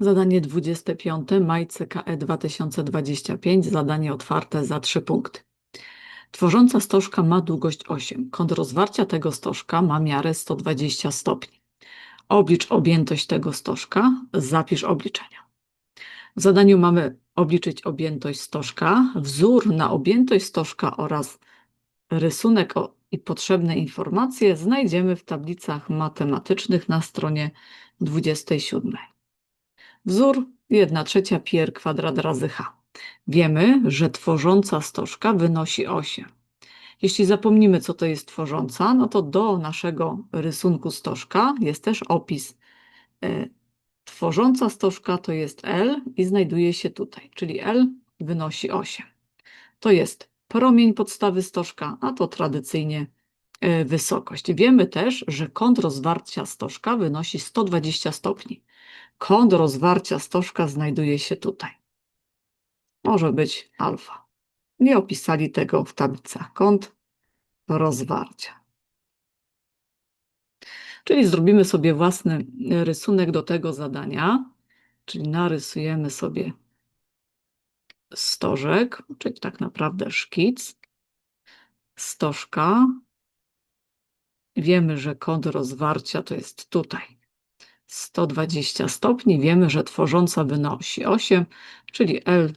Zadanie 25, maj CKE 2025, zadanie otwarte za 3 punkty. Tworząca stożka ma długość 8. Kąt rozwarcia tego stożka ma miarę 120 stopni. Oblicz objętość tego stożka, zapisz obliczenia. W zadaniu mamy obliczyć objętość stożka, wzór na objętość stożka oraz rysunek i potrzebne informacje znajdziemy w tablicach matematycznych na stronie 27. Wzór 1 trzecia pi r kwadrat razy h. Wiemy, że tworząca stożka wynosi 8. Jeśli zapomnimy, co to jest tworząca, no to do naszego rysunku stożka jest też opis. E, Tworząca stożka to jest L i znajduje się tutaj, czyli L wynosi 8. To jest promień podstawy stożka, a to tradycyjnie e, wysokość. Wiemy też, że kąt rozwarcia stożka wynosi 120 stopni. Kąt rozwarcia stożka znajduje się tutaj. Może być alfa. Nie opisali tego w tablicach. Kąt rozwarcia. Czyli zrobimy sobie własny rysunek do tego zadania. Czyli narysujemy sobie stożek, czyli tak naprawdę szkic, stożka. Wiemy, że kąt rozwarcia to jest tutaj 120 stopni. Wiemy, że tworząca wynosi 8, czyli L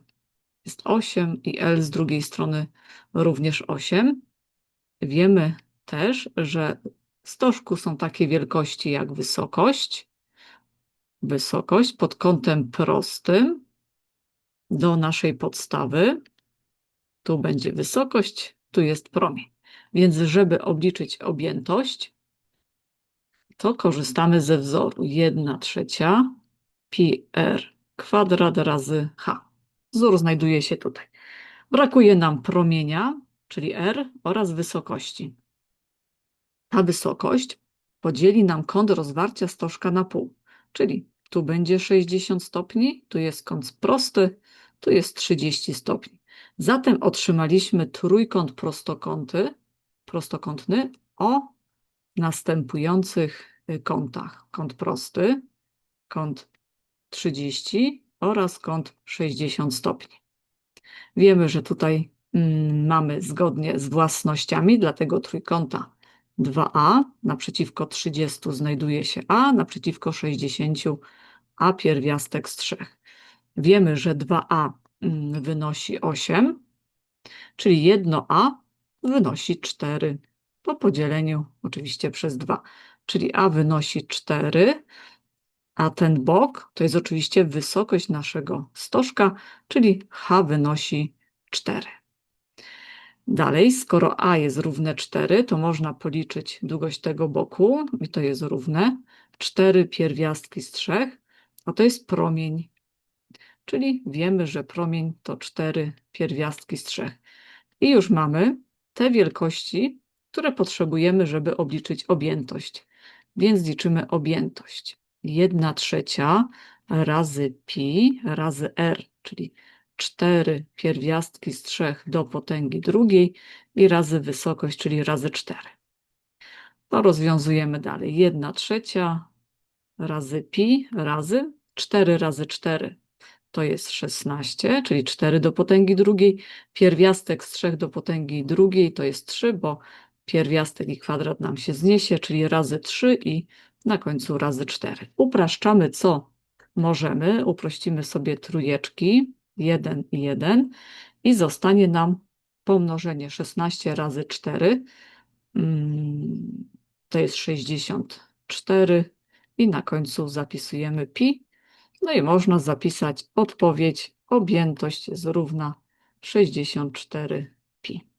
jest 8 i L z drugiej strony również 8. Wiemy też, że stożku są takie wielkości jak wysokość, wysokość pod kątem prostym do naszej podstawy. Tu będzie wysokość, tu jest promień. Więc żeby obliczyć objętość, to korzystamy ze wzoru 1 trzecia pi r kwadrat razy h. Wzór znajduje się tutaj. Brakuje nam promienia, czyli r, oraz wysokości. Ta wysokość podzieli nam kąt rozwarcia stożka na pół, czyli tu będzie 60 stopni, tu jest kąt prosty, tu jest 30 stopni. Zatem otrzymaliśmy trójkąt prostokąty, prostokątny o następujących kątach. Kąt prosty, kąt 30 oraz kąt 60 stopni. Wiemy, że tutaj mm, mamy zgodnie z własnościami dla tego trójkąta 2a, naprzeciwko 30 znajduje się a, naprzeciwko 60 a pierwiastek z 3. Wiemy, że 2a mm, wynosi 8, czyli 1a wynosi 4 po podzieleniu oczywiście przez 2, czyli a wynosi 4, a ten bok to jest oczywiście wysokość naszego stożka, czyli h wynosi 4. Dalej, skoro a jest równe 4, to można policzyć długość tego boku i to jest równe 4 pierwiastki z 3, a to jest promień. Czyli wiemy, że promień to 4 pierwiastki z 3. I już mamy te wielkości, które potrzebujemy, żeby obliczyć objętość. Więc liczymy objętość. 1 trzecia razy pi razy r, czyli 4 pierwiastki z 3 do potęgi drugiej i razy wysokość, czyli razy 4. To rozwiązujemy dalej. 1 trzecia razy pi razy 4 razy 4 to jest 16, czyli 4 do potęgi drugiej. Pierwiastek z 3 do potęgi drugiej to jest 3, bo pierwiastek i kwadrat nam się zniesie, czyli razy 3 i na końcu razy 4. Upraszczamy co możemy, uprościmy sobie trójeczki, 1 i 1 i zostanie nam pomnożenie 16 razy 4, mm, to jest 64 i na końcu zapisujemy pi. No i można zapisać odpowiedź, objętość jest równa 64 pi.